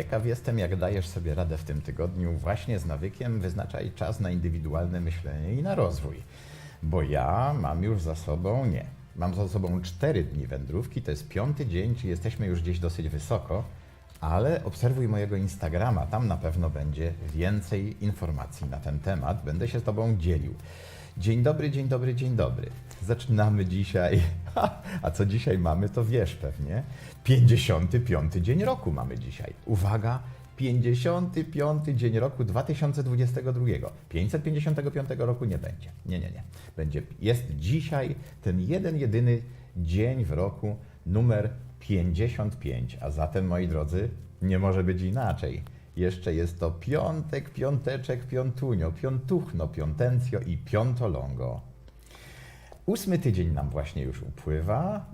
Ciekaw jestem, jak dajesz sobie radę w tym tygodniu właśnie z nawykiem wyznaczaj czas na indywidualne myślenie i na rozwój. Bo ja mam już za sobą, nie, mam za sobą cztery dni wędrówki, to jest piąty dzień, czyli jesteśmy już gdzieś dosyć wysoko, ale obserwuj mojego Instagrama, tam na pewno będzie więcej informacji na ten temat, będę się z Tobą dzielił. Dzień dobry, dzień dobry, dzień dobry. Zaczynamy dzisiaj. A co dzisiaj mamy, to wiesz pewnie. 55 dzień roku mamy dzisiaj. Uwaga, 55 dzień roku 2022. 555 roku nie będzie. Nie, nie, nie. Będzie, jest dzisiaj ten jeden, jedyny dzień w roku numer 55. A zatem, moi drodzy, nie może być inaczej. Jeszcze jest to piątek, piąteczek, piątunio, piątuchno, piątencjo i piątolongo. Ósmy tydzień nam właśnie już upływa.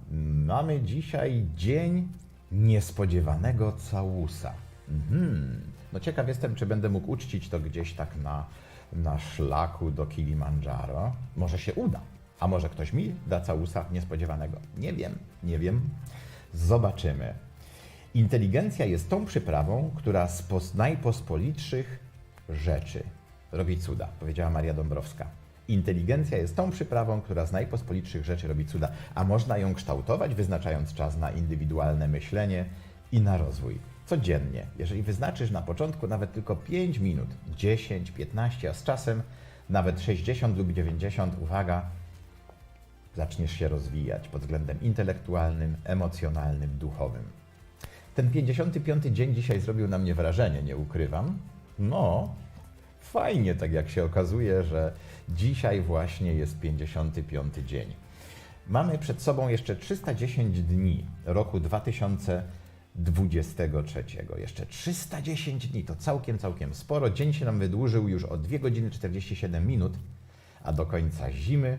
Mamy dzisiaj dzień niespodziewanego całusa. Mhm. No ciekaw jestem, czy będę mógł uczcić to gdzieś tak na, na szlaku do Kilimandżaro. Może się uda. A może ktoś mi da całusa niespodziewanego? Nie wiem, nie wiem. Zobaczymy. Inteligencja jest tą przyprawą, która z pos- najpospolitszych rzeczy robi cuda, powiedziała Maria Dąbrowska. Inteligencja jest tą przyprawą, która z najpospolitszych rzeczy robi cuda, a można ją kształtować, wyznaczając czas na indywidualne myślenie i na rozwój. Codziennie, jeżeli wyznaczysz na początku nawet tylko 5 minut, 10, 15, a z czasem nawet 60 lub 90, uwaga, zaczniesz się rozwijać pod względem intelektualnym, emocjonalnym, duchowym. Ten 55 dzień dzisiaj zrobił na mnie wrażenie, nie ukrywam. No, fajnie, tak jak się okazuje, że dzisiaj właśnie jest 55 dzień. Mamy przed sobą jeszcze 310 dni roku 2023. Jeszcze 310 dni, to całkiem, całkiem sporo. Dzień się nam wydłużył już o 2 godziny 47 minut, a do końca zimy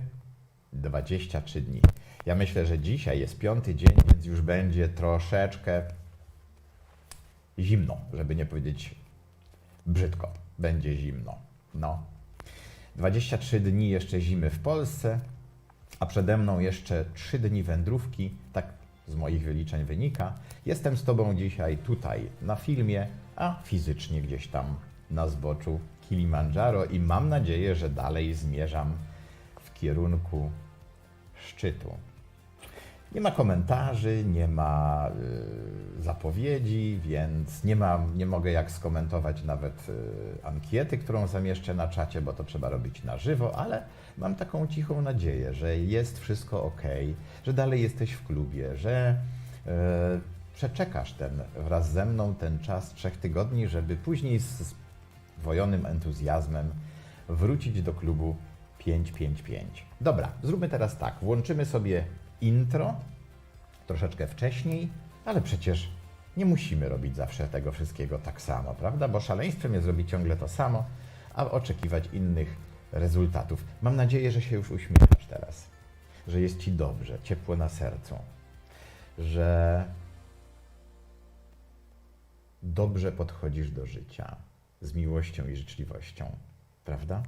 23 dni. Ja myślę, że dzisiaj jest piąty dzień, więc już będzie troszeczkę zimno, żeby nie powiedzieć brzydko. Będzie zimno. No. 23 dni jeszcze zimy w Polsce, a przede mną jeszcze 3 dni wędrówki, tak z moich wyliczeń wynika. Jestem z Tobą dzisiaj tutaj na filmie, a fizycznie gdzieś tam na zboczu Kilimandżaro i mam nadzieję, że dalej zmierzam w kierunku szczytu. Nie ma komentarzy, nie ma y, zapowiedzi, więc nie, mam, nie mogę jak skomentować nawet y, ankiety, którą zamieszczę na czacie, bo to trzeba robić na żywo, ale mam taką cichą nadzieję, że jest wszystko ok, że dalej jesteś w klubie, że y, przeczekasz ten wraz ze mną ten czas trzech tygodni, żeby później z wojonym entuzjazmem wrócić do klubu 555. Dobra, zróbmy teraz tak. Włączymy sobie intro troszeczkę wcześniej, ale przecież nie musimy robić zawsze tego wszystkiego tak samo, prawda? Bo szaleństwem jest robić ciągle to samo, a oczekiwać innych rezultatów. Mam nadzieję, że się już uśmiechasz teraz, że jest ci dobrze, ciepło na sercu, że dobrze podchodzisz do życia z miłością i życzliwością, prawda?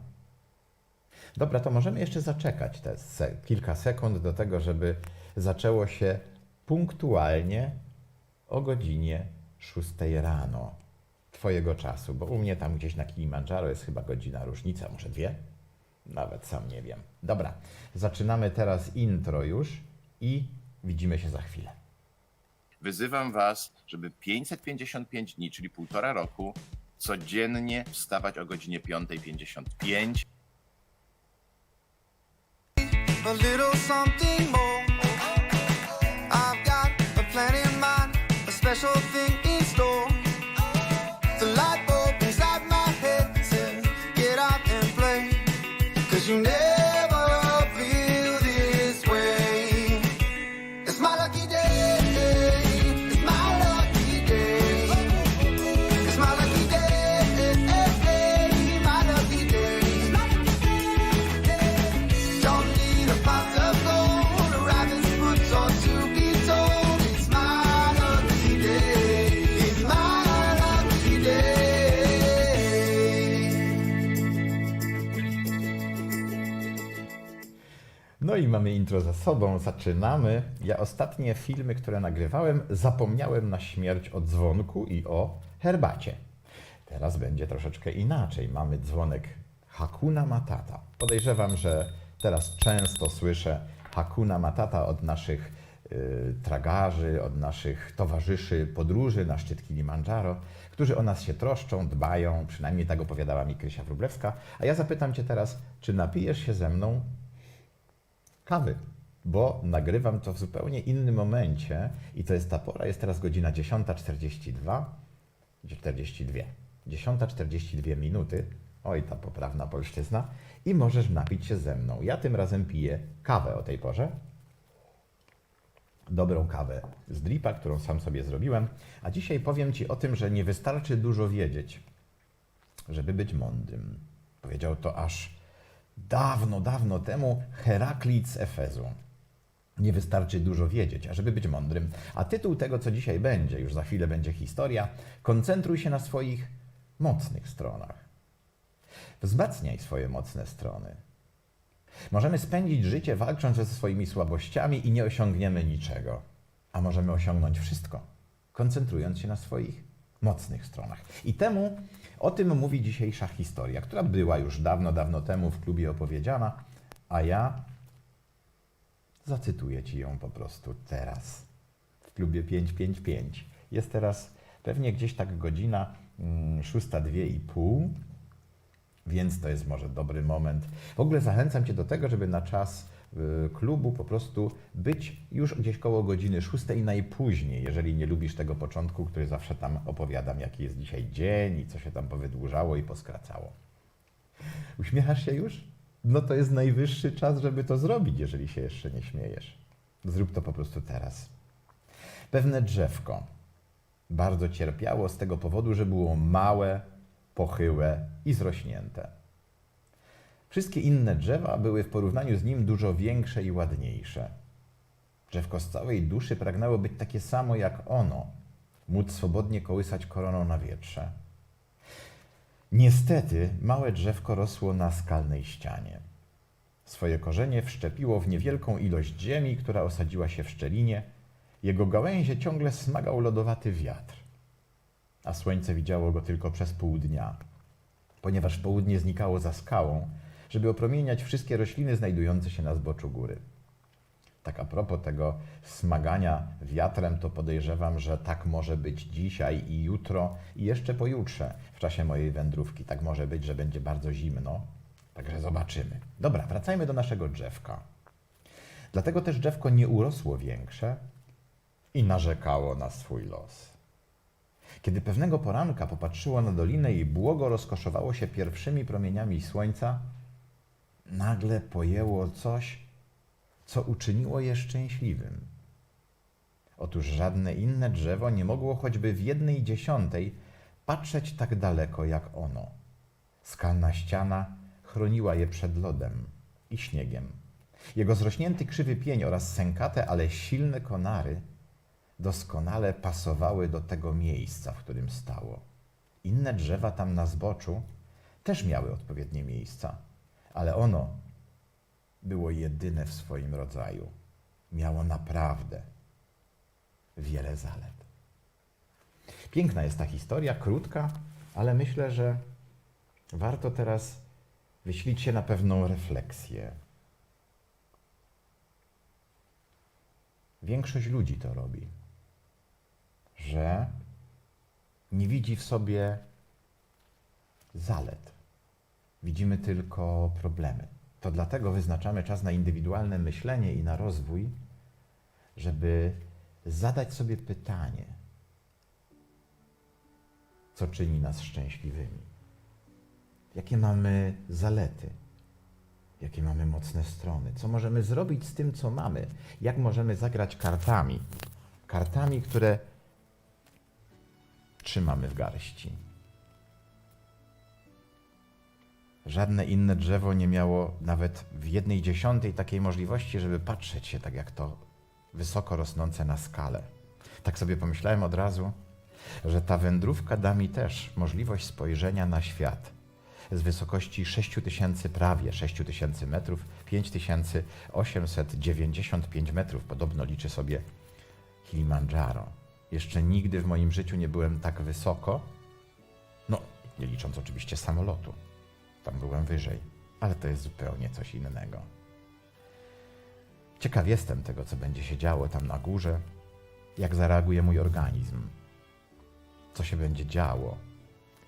Dobra, to możemy jeszcze zaczekać te se kilka sekund do tego, żeby zaczęło się punktualnie o godzinie 6 rano Twojego czasu, bo u mnie tam gdzieś na Kilimandżaro jest chyba godzina różnica, może dwie? Nawet sam nie wiem. Dobra, zaczynamy teraz intro już i widzimy się za chwilę. Wyzywam Was, żeby 555 dni, czyli półtora roku, codziennie wstawać o godzinie 5.55. a little something more. Mamy intro za sobą, zaczynamy. Ja ostatnie filmy, które nagrywałem, zapomniałem na śmierć o dzwonku i o herbacie. Teraz będzie troszeczkę inaczej. Mamy dzwonek Hakuna Matata. Podejrzewam, że teraz często słyszę Hakuna Matata od naszych y, tragarzy, od naszych towarzyszy podróży na szczyt Kilimandżaro, którzy o nas się troszczą, dbają, przynajmniej tak opowiadała mi Krysia Wróblewska. A ja zapytam Cię teraz, czy napijesz się ze mną kawy, bo nagrywam to w zupełnie innym momencie i to jest ta pora, jest teraz godzina 10.42, 42, 10.42 minuty, oj ta poprawna polszczyzna. I możesz napić się ze mną. Ja tym razem piję kawę o tej porze, dobrą kawę z dripa, którą sam sobie zrobiłem, a dzisiaj powiem Ci o tym, że nie wystarczy dużo wiedzieć, żeby być mądrym. Powiedział to aż dawno, dawno temu Heraklit z Efezu. Nie wystarczy dużo wiedzieć, ażeby być mądrym. A tytuł tego, co dzisiaj będzie, już za chwilę będzie historia, koncentruj się na swoich mocnych stronach. Wzmacniaj swoje mocne strony. Możemy spędzić życie walcząc ze swoimi słabościami i nie osiągniemy niczego. A możemy osiągnąć wszystko, koncentrując się na swoich mocnych stronach. I temu, o tym mówi dzisiejsza historia, która była już dawno, dawno temu w klubie opowiedziana, a ja zacytuję Ci ją po prostu teraz w klubie 555. Jest teraz pewnie gdzieś tak godzina mm, 6.02,5 więc to jest może dobry moment. W ogóle zachęcam Cię do tego, żeby na czas klubu po prostu być już gdzieś koło godziny 6 najpóźniej, jeżeli nie lubisz tego początku, który zawsze tam opowiadam, jaki jest dzisiaj dzień i co się tam powydłużało i poskracało. Uśmiechasz się już? No to jest najwyższy czas, żeby to zrobić, jeżeli się jeszcze nie śmiejesz. Zrób to po prostu teraz. Pewne drzewko bardzo cierpiało z tego powodu, że było małe, pochyłe i zrośnięte. Wszystkie inne drzewa były w porównaniu z nim dużo większe i ładniejsze. Drzewko z całej duszy pragnęło być takie samo jak ono, móc swobodnie kołysać koroną na wietrze. Niestety, małe drzewko rosło na skalnej ścianie. Swoje korzenie wszczepiło w niewielką ilość ziemi, która osadziła się w szczelinie. Jego gałęzie ciągle smagał lodowaty wiatr a słońce widziało go tylko przez pół dnia, ponieważ południe znikało za skałą, żeby opromieniać wszystkie rośliny znajdujące się na zboczu góry. Tak a propos tego smagania wiatrem, to podejrzewam, że tak może być dzisiaj i jutro i jeszcze pojutrze w czasie mojej wędrówki. Tak może być, że będzie bardzo zimno. Także zobaczymy. Dobra, wracajmy do naszego drzewka. Dlatego też drzewko nie urosło większe i narzekało na swój los. Kiedy pewnego poranka popatrzyło na dolinę i błogo rozkoszowało się pierwszymi promieniami słońca, nagle pojęło coś, co uczyniło je szczęśliwym. Otóż żadne inne drzewo nie mogło choćby w jednej dziesiątej patrzeć tak daleko jak ono. Skalna ściana chroniła je przed lodem i śniegiem. Jego zrośnięty krzywy pień oraz sękate, ale silne konary doskonale pasowały do tego miejsca, w którym stało. Inne drzewa tam na zboczu też miały odpowiednie miejsca, ale ono było jedyne w swoim rodzaju. Miało naprawdę wiele zalet. Piękna jest ta historia, krótka, ale myślę, że warto teraz wyślić się na pewną refleksję. Większość ludzi to robi że nie widzi w sobie zalet. Widzimy tylko problemy. To dlatego wyznaczamy czas na indywidualne myślenie i na rozwój, żeby zadać sobie pytanie, co czyni nas szczęśliwymi. Jakie mamy zalety? Jakie mamy mocne strony? Co możemy zrobić z tym, co mamy? Jak możemy zagrać kartami? Kartami, które trzymamy w garści. Żadne inne drzewo nie miało nawet w jednej dziesiątej takiej możliwości, żeby patrzeć się tak jak to wysoko rosnące na skalę. Tak sobie pomyślałem od razu, że ta wędrówka da mi też możliwość spojrzenia na świat z wysokości 6000, prawie 6000 metrów, 5895 metrów, podobno liczy sobie Kilimandżaro. Jeszcze nigdy w moim życiu nie byłem tak wysoko, no nie licząc oczywiście samolotu. Tam byłem wyżej, ale to jest zupełnie coś innego. Ciekaw jestem tego, co będzie się działo tam na górze, jak zareaguje mój organizm, co się będzie działo,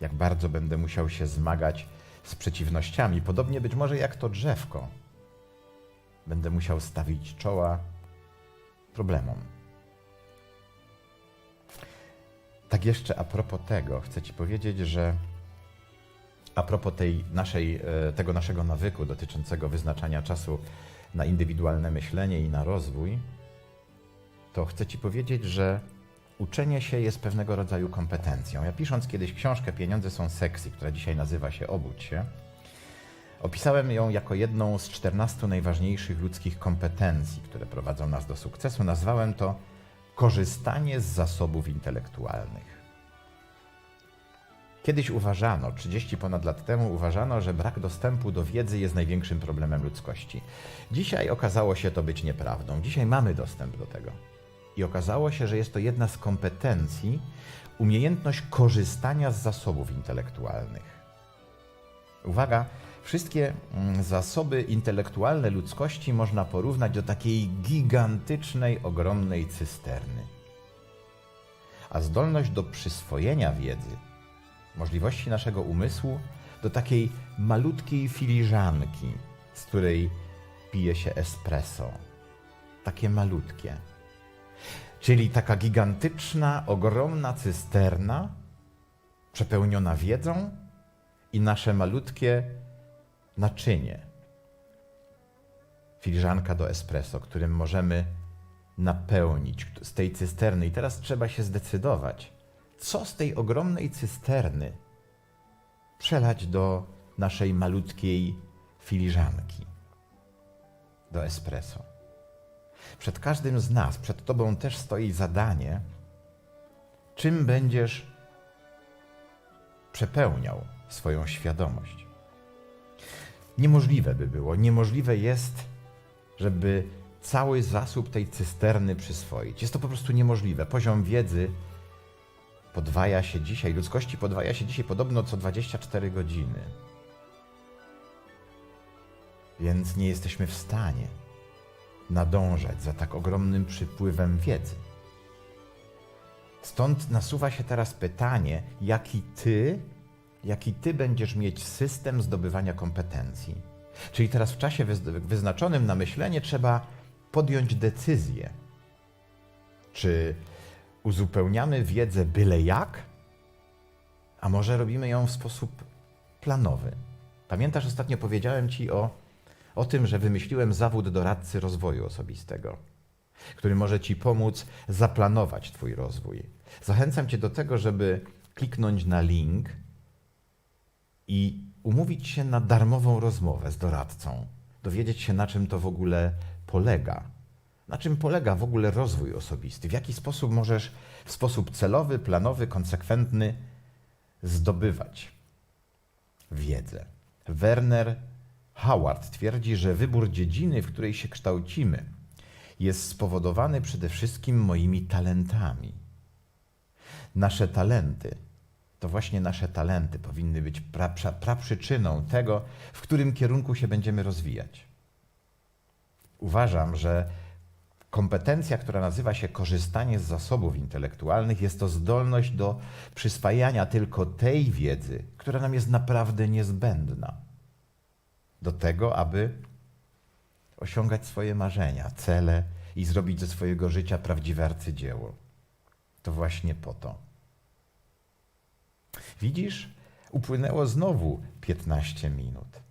jak bardzo będę musiał się zmagać z przeciwnościami, podobnie być może jak to drzewko. Będę musiał stawić czoła problemom. Tak jeszcze a propos tego, chcę Ci powiedzieć, że a propos tej naszej, e, tego naszego nawyku dotyczącego wyznaczania czasu na indywidualne myślenie i na rozwój, to chcę Ci powiedzieć, że uczenie się jest pewnego rodzaju kompetencją. Ja pisząc kiedyś książkę Pieniądze są seksy, która dzisiaj nazywa się Obudź się, opisałem ją jako jedną z 14 najważniejszych ludzkich kompetencji, które prowadzą nas do sukcesu. Nazwałem to korzystanie z zasobów intelektualnych. Kiedyś uważano, 30 ponad lat temu uważano, że brak dostępu do wiedzy jest największym problemem ludzkości. Dzisiaj okazało się to być nieprawdą. Dzisiaj mamy dostęp do tego. I okazało się, że jest to jedna z kompetencji umiejętność korzystania z zasobów intelektualnych. Uwaga, wszystkie mm, zasoby intelektualne ludzkości można porównać do takiej gigantycznej, ogromnej cysterny. A zdolność do przyswojenia wiedzy, możliwości naszego umysłu do takiej malutkiej filiżanki, z której pije się espresso. Takie malutkie. Czyli taka gigantyczna, ogromna cysterna, przepełniona wiedzą i nasze malutkie naczynie. Filiżanka do espresso, którym możemy napełnić z tej cysterny. I teraz trzeba się zdecydować, co z tej ogromnej cysterny przelać do naszej malutkiej filiżanki, do espresso. Przed każdym z nas, przed Tobą też stoi zadanie, czym będziesz przepełniał swoją świadomość. Niemożliwe by było, niemożliwe jest, żeby cały zasób tej cysterny przyswoić. Jest to po prostu niemożliwe. Poziom wiedzy podwaja się dzisiaj, ludzkości podwaja się dzisiaj podobno co 24 godziny. Więc nie jesteśmy w stanie nadążać za tak ogromnym przypływem wiedzy. Stąd nasuwa się teraz pytanie, jaki ty, jaki ty będziesz mieć system zdobywania kompetencji. Czyli teraz w czasie wyz- wyznaczonym na myślenie trzeba podjąć decyzję, czy uzupełniamy wiedzę byle jak, a może robimy ją w sposób planowy. Pamiętasz, ostatnio powiedziałem Ci o, o tym, że wymyśliłem zawód doradcy rozwoju osobistego, który może Ci pomóc zaplanować Twój rozwój. Zachęcam Cię do tego, żeby kliknąć na link i umówić się na darmową rozmowę z doradcą, dowiedzieć się, na czym to w ogóle polega. Na czym polega w ogóle rozwój osobisty? W jaki sposób możesz w sposób celowy, planowy, konsekwentny zdobywać wiedzę? Werner Howard twierdzi, że wybór dziedziny, w której się kształcimy, jest spowodowany przede wszystkim moimi talentami. Nasze talenty, to właśnie nasze talenty powinny być pra, pra, praprzyczyną tego, w którym kierunku się będziemy rozwijać. Uważam, że kompetencja, która nazywa się korzystanie z zasobów intelektualnych, jest to zdolność do przyswajania tylko tej wiedzy, która nam jest naprawdę niezbędna do tego, aby osiągać swoje marzenia, cele i zrobić ze swojego życia prawdziwe arcydzieło. To właśnie po to. Widzisz, upłynęło znowu 15 minut.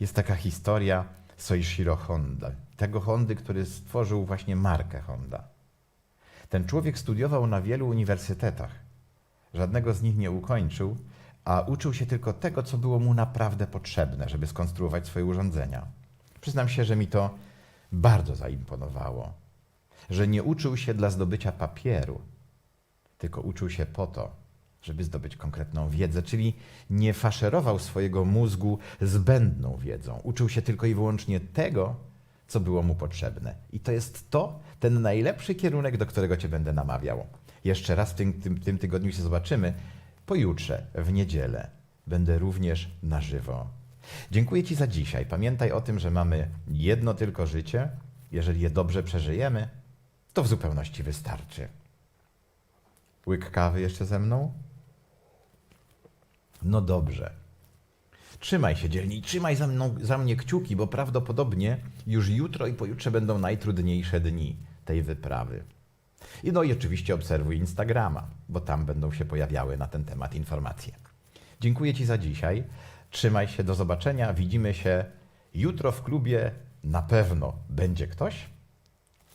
Jest taka historia Soichiro Honda, tego Hondy, który stworzył właśnie markę Honda. Ten człowiek studiował na wielu uniwersytetach. Żadnego z nich nie ukończył, a uczył się tylko tego, co było mu naprawdę potrzebne, żeby skonstruować swoje urządzenia. Przyznam się, że mi to bardzo zaimponowało, że nie uczył się dla zdobycia papieru, tylko uczył się po to, żeby zdobyć konkretną wiedzę, czyli nie faszerował swojego mózgu zbędną wiedzą. Uczył się tylko i wyłącznie tego, co było mu potrzebne. I to jest to, ten najlepszy kierunek, do którego Cię będę namawiał. Jeszcze raz w tym, tym, tym tygodniu się zobaczymy. Pojutrze, w niedzielę, będę również na żywo. Dziękuję Ci za dzisiaj. Pamiętaj o tym, że mamy jedno tylko życie. Jeżeli je dobrze przeżyjemy, to w zupełności wystarczy. Łyk kawy jeszcze ze mną? No dobrze. Trzymaj się dzielnie, trzymaj za, mną, za mnie kciuki, bo prawdopodobnie już jutro i pojutrze będą najtrudniejsze dni tej wyprawy. I no i oczywiście obserwuj Instagrama, bo tam będą się pojawiały na ten temat informacje. Dziękuję Ci za dzisiaj. Trzymaj się, do zobaczenia. Widzimy się jutro w klubie. Na pewno będzie ktoś,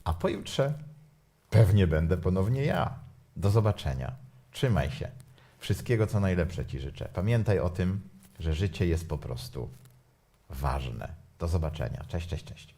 a pojutrze pewnie będę ponownie ja. Do zobaczenia. Trzymaj się. Wszystkiego, co najlepsze Ci życzę. Pamiętaj o tym, że życie jest po prostu ważne. Do zobaczenia. Cześć, cześć, cześć.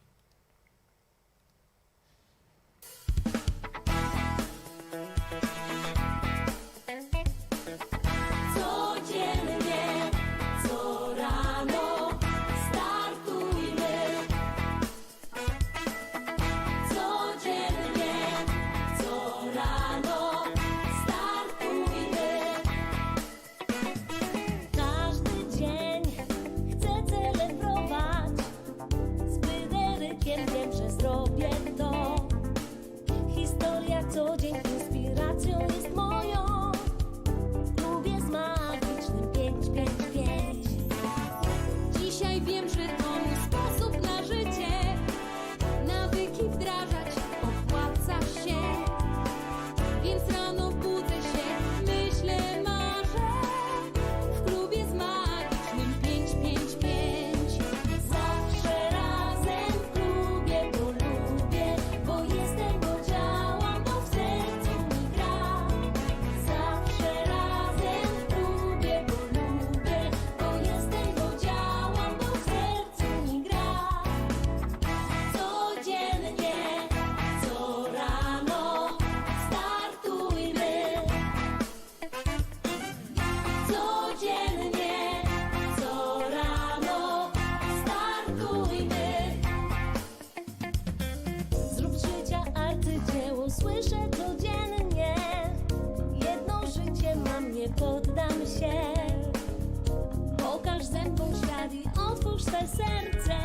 Serce.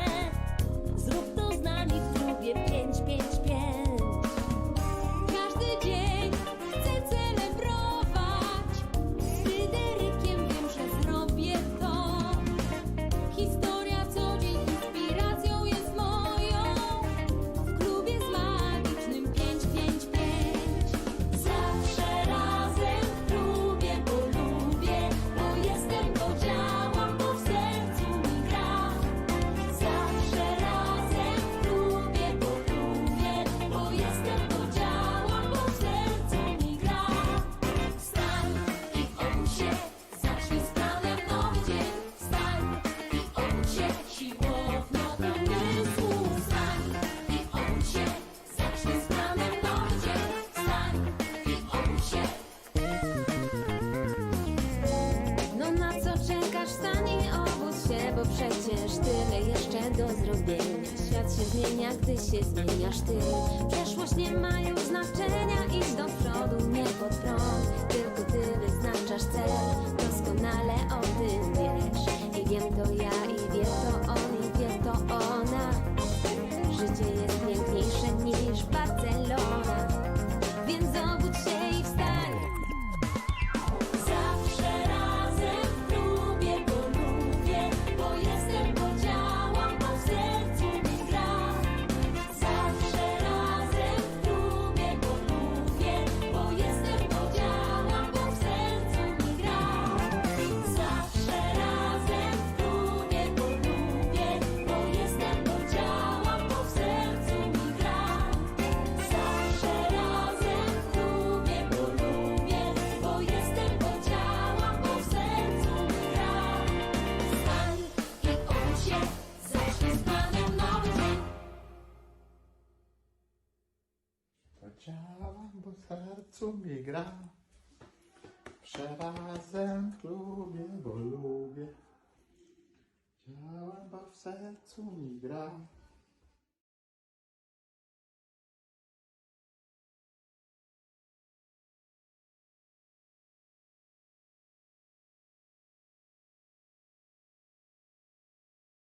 Zrób to z nami do zrobienia. Świat się zmienia, gdy się zmieniasz ty. Przeszłość nie ma już znaczenia, idź do przodu, nie pod prąd. Tylko ty wyznaczasz cel, doskonale gra. Zawsze razem w klubie, bo lubię. Działam, bo w sercu mi gra.